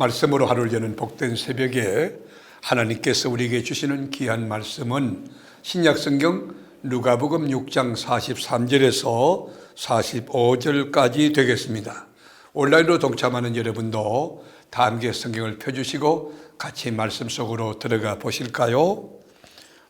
말씀으로 하루를 여는 복된 새벽에 하나님께서 우리에게 주시는 귀한 말씀은 신약성경 누가복음 6장 43절에서 45절까지 되겠습니다. 온라인으로 동참하는 여러분도 다 함께 성경을 펴주시고 같이 말씀 속으로 들어가 보실까요?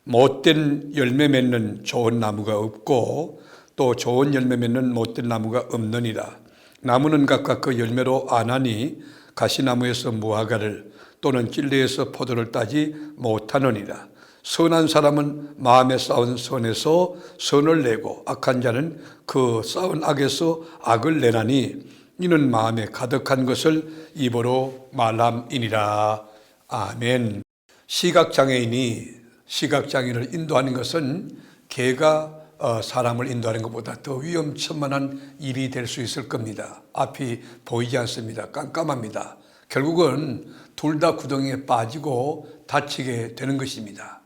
못된 열매 맺는 좋은 나무가 없고 또 좋은 열매 맺는 못된 나무가 없느니라. 나무는 각각 그 열매로 아나니 가시나무에서 무화과를 또는 찔레에서 포도를 따지 못하느니라. 선한 사람은 마음에 쌓은 선에서 선을 내고 악한 자는 그 쌓은 악에서 악을 내나니 이는 마음에 가득한 것을 입으로 말함이니라. 아멘. 시각장애인이 시각장애를 인도하는 것은 개가 어, 사람을 인도하는 것보다 더 위험천만한 일이 될 수 있을 겁니다. 앞이 보이지 않습니다. 깜깜합니다. 결국은 둘 다 구덩이에 빠지고 다치게 되는 것입니다.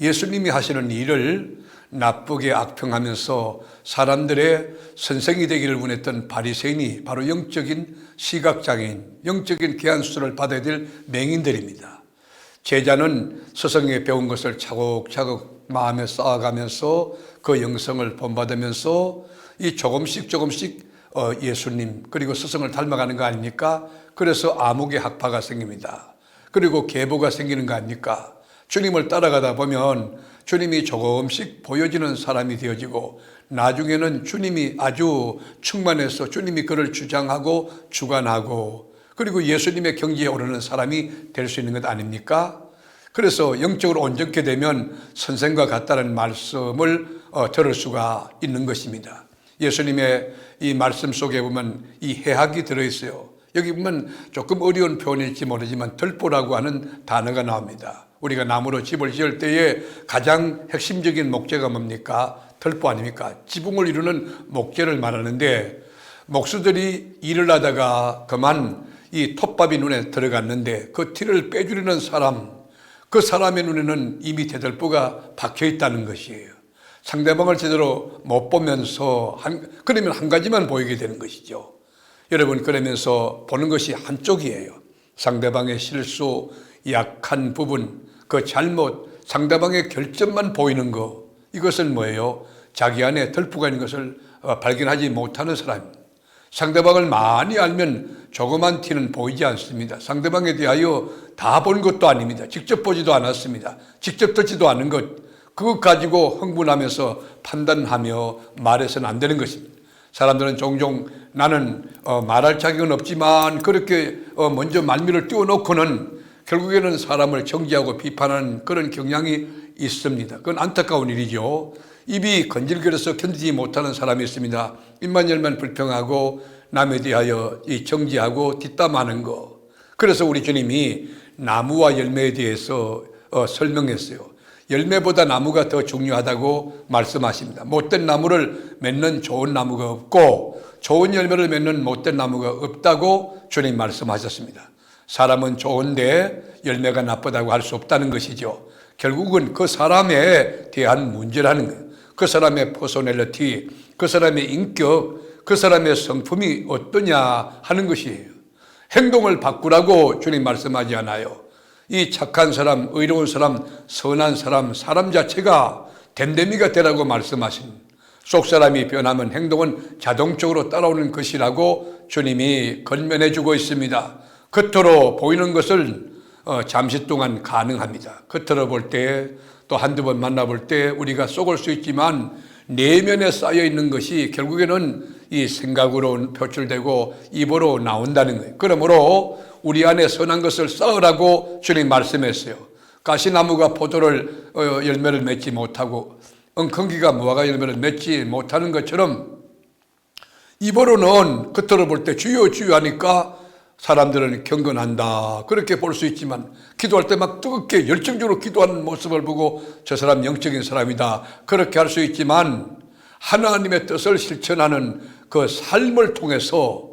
예수님이 하시는 일을 나쁘게 악평하면서 사람들의 선생이 되기를 원했던 바리새인이 바로 영적인 시각장애인, 영적인 계한수술을 받아야 될 맹인들입니다. 제자는 스승에 배운 것을 차곡차곡 마음에 쌓아가면서 그 영성을 본받으면서 이 조금씩 조금씩 어, 예수님 그리고 스승을 닮아가는 거 아닙니까? 그래서 암흑의 학파가 생깁니다. 그리고 계보가 생기는 거 아닙니까? 주님을 따라가다 보면 주님이 조금씩 보여지는 사람이 되어지고 나중에는 주님이 아주 충만해서 주님이 그를 주장하고 주관하고 그리고 예수님의 경지에 오르는 사람이 될 수 있는 것 아닙니까? 그래서 영적으로 온전케 되면 선생과 같다는 말씀을 어, 들을 수가 있는 것입니다. 예수님의 이 말씀 속에 보면 이 해학이 들어있어요. 여기 보면 조금 어려운 표현일지 모르지만 덜보라고 하는 단어가 나옵니다. 우리가 나무로 집을 지을 때에 가장 핵심적인 목재가 뭡니까? 덜보 아닙니까? 지붕을 이루는 목재를 말하는데 목수들이 일을 하다가 그만 이 톱밥이 눈에 들어갔는데 그 티를 빼주려는 사람, 그 사람의 눈에는 이미 대들보가 박혀 있다는 것이에요. 상대방을 제대로 못 보면서 한, 그러면 한 가지만 보이게 되는 것이죠. 여러분 그러면서 보는 것이 한쪽이에요. 상대방의 실수, 약한 부분, 그 잘못, 상대방의 결점만 보이는 거. 이것은 뭐예요? 자기 안에 덜프가 있는 것을 어, 발견하지 못하는 사람. 상대방을 많이 알면 조그만 티는 보이지 않습니다. 상대방에 대하여 다 본 것도 아닙니다. 직접 보지도 않았습니다. 직접 듣지도 않은 것. 그것 가지고 흥분하면서 판단하며 말해서는 안 되는 것입니다. 사람들은 종종 나는 어, 말할 자격은 없지만 그렇게 어, 먼저 말미를 띄워놓고는 결국에는 사람을 정지하고 비판하는 그런 경향이 있습니다. 그건 안타까운 일이죠. 입이 건질거려서 견디지 못하는 사람이 있습니다. 입만 열면 불평하고 남에 대하여 이 정지하고 뒷담하는 거. 그래서 우리 주님이 나무와 열매에 대해서 어, 설명했어요. 열매보다 나무가 더 중요하다고 말씀하십니다. 못된 나무를 맺는 좋은 나무가 없고 좋은 열매를 맺는 못된 나무가 없다고 주님 말씀하셨습니다. 사람은 좋은데 열매가 나쁘다고 할 수 없다는 것이죠. 결국은 그 사람에 대한 문제라는 거예요. 그 사람의 퍼소넬리티, 그 사람의 인격, 그 사람의 성품이 어떠냐 하는 것이에요. 행동을 바꾸라고 주님 말씀하지 않아요. 이 착한 사람, 의로운 사람, 선한 사람, 사람 자체가 댐댐이가 되라고 말씀하신 속 사람이 변하면 행동은 자동적으로 따라오는 것이라고 주님이 건면해 주고 있습니다. 겉으로 보이는 것을 어, 잠시 동안 가능합니다. 겉으로 볼 때 또 한두 번 만나볼 때 우리가 속을 수 있지만 내면에 쌓여 있는 것이 결국에는 이 생각으로 표출되고 입으로 나온다는 거예요. 그러므로 우리 안에 선한 것을 쌓으라고 주님 말씀했어요. 가시나무가 포도를 어, 열매를 맺지 못하고 엉겅기가 무화과 열매를 맺지 못하는 것처럼 입으로는 겉으로 볼 때 주여 주여 하니까 사람들은 경건한다. 그렇게 볼 수 있지만 기도할 때 막 뜨겁게 열정적으로 기도하는 모습을 보고 저 사람 영적인 사람이다. 그렇게 할 수 있지만 하나님의 뜻을 실천하는 그 삶을 통해서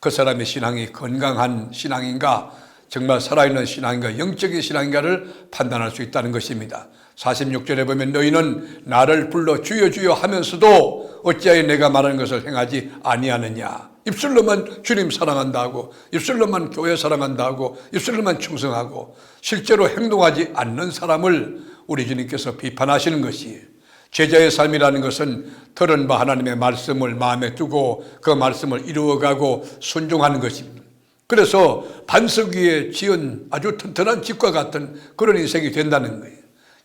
그 사람의 신앙이 건강한 신앙인가 정말 살아있는 신앙인가 영적인 신앙인가를 판단할 수 있다는 것입니다. 46절에 보면 너희는 나를 불러 주여 주여 하면서도 어찌하여 내가 말하는 것을 행하지 아니하느냐 입술로만 주님 사랑한다고, 입술로만 교회 사랑한다고, 입술로만 충성하고, 실제로 행동하지 않는 사람을 우리 주님께서 비판하시는 것이 제자의 삶이라는 것은 들은 바 하나님의 말씀을 마음에 두고 그 말씀을 이루어가고 순종하는 것입니다. 그래서 반석 위에 지은 아주 튼튼한 집과 같은 그런 인생이 된다는 거예요.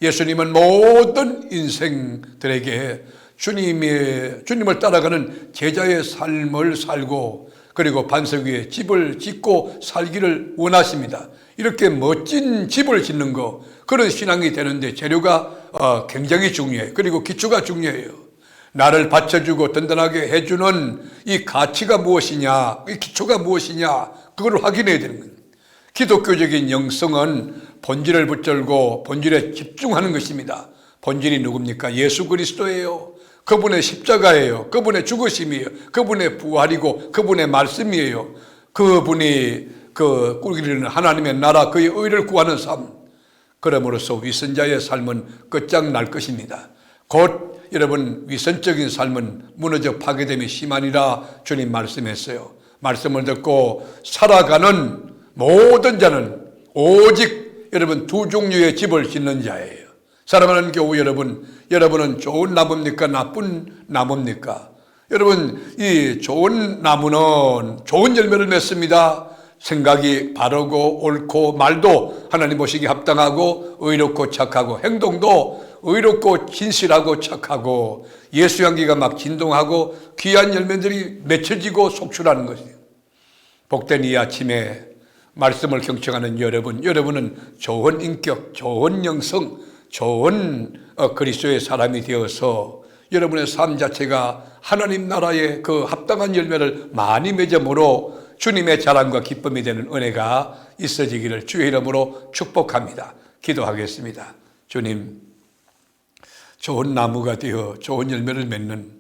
예수님은 모든 인생들에게 주님의 주님을 따라가는 제자의 삶을 살고 그리고 반석 위에 집을 짓고 살기를 원하십니다. 이렇게 멋진 집을 짓는 거 그런 신앙이 되는데 재료가 어, 굉장히 중요해요. 그리고 기초가 중요해요. 나를 받쳐주고 든든하게 해주는 이 가치가 무엇이냐, 이 기초가 무엇이냐, 그걸 확인해야 되는 거예요. 기독교적인 영성은 본질을 붙들고 본질에 집중하는 것입니다. 본질이 누굽니까? 예수 그리스도예요. 그분의 십자가예요. 그분의 죽으심이에요. 그분의 부활이고 그분의 말씀이에요. 그분이 그 꾸기는 하나님의 나라 그의 의를 구하는 삶. 그럼으로써 위선자의 삶은 끝장날 것입니다. 곧 여러분 위선적인 삶은 무너져 파괴됨이 심하니라 주님 말씀했어요. 말씀을 듣고 살아가는 모든 자는 오직 여러분 두 종류의 집을 짓는 자예요. 사랑하는 교우 여러분, 여러분은 좋은 나무입니까? 나쁜 나무입니까? 여러분, 이 좋은 나무는 좋은 열매를 맺습니다. 생각이 바르고 옳고 말도 하나님 보시기 합당하고 의롭고 착하고 행동도 의롭고 진실하고 착하고 예수 향기가 막 진동하고 귀한 열매들이 맺혀지고 속출하는 것이에요. 복된 이 아침에 말씀을 경청하는 여러분, 여러분은 좋은 인격, 좋은 영성, 좋은 어, 그리스도의 사람이 되어서 여러분의 삶 자체가 하나님 나라의 그 합당한 열매를 많이 맺음으로 주님의 자랑과 기쁨이 되는 은혜가 있어지기를 주의 이름으로 축복합니다. 기도하겠습니다. 주님, 좋은 나무가 되어 좋은 열매를 맺는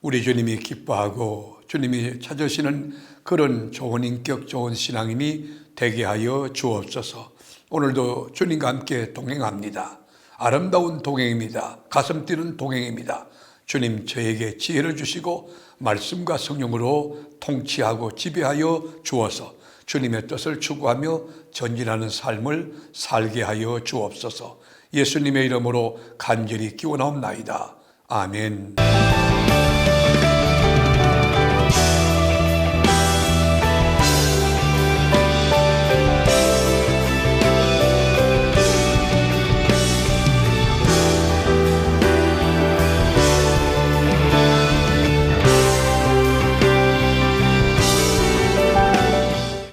우리 주님이 기뻐하고 주님이 찾으시는 그런 좋은 인격, 좋은 신앙인이 되게 하여 주옵소서. 오늘도 주님과 함께 동행합니다. 아름다운 동행입니다. 가슴 뛰는 동행입니다. 주님 저에게 지혜를 주시고 말씀과 성령으로 통치하고 지배하여 주어서 주님의 뜻을 추구하며 전진하는 삶을 살게 하여 주옵소서. 예수님의 이름으로 간절히 기원하옵나이다. 아멘.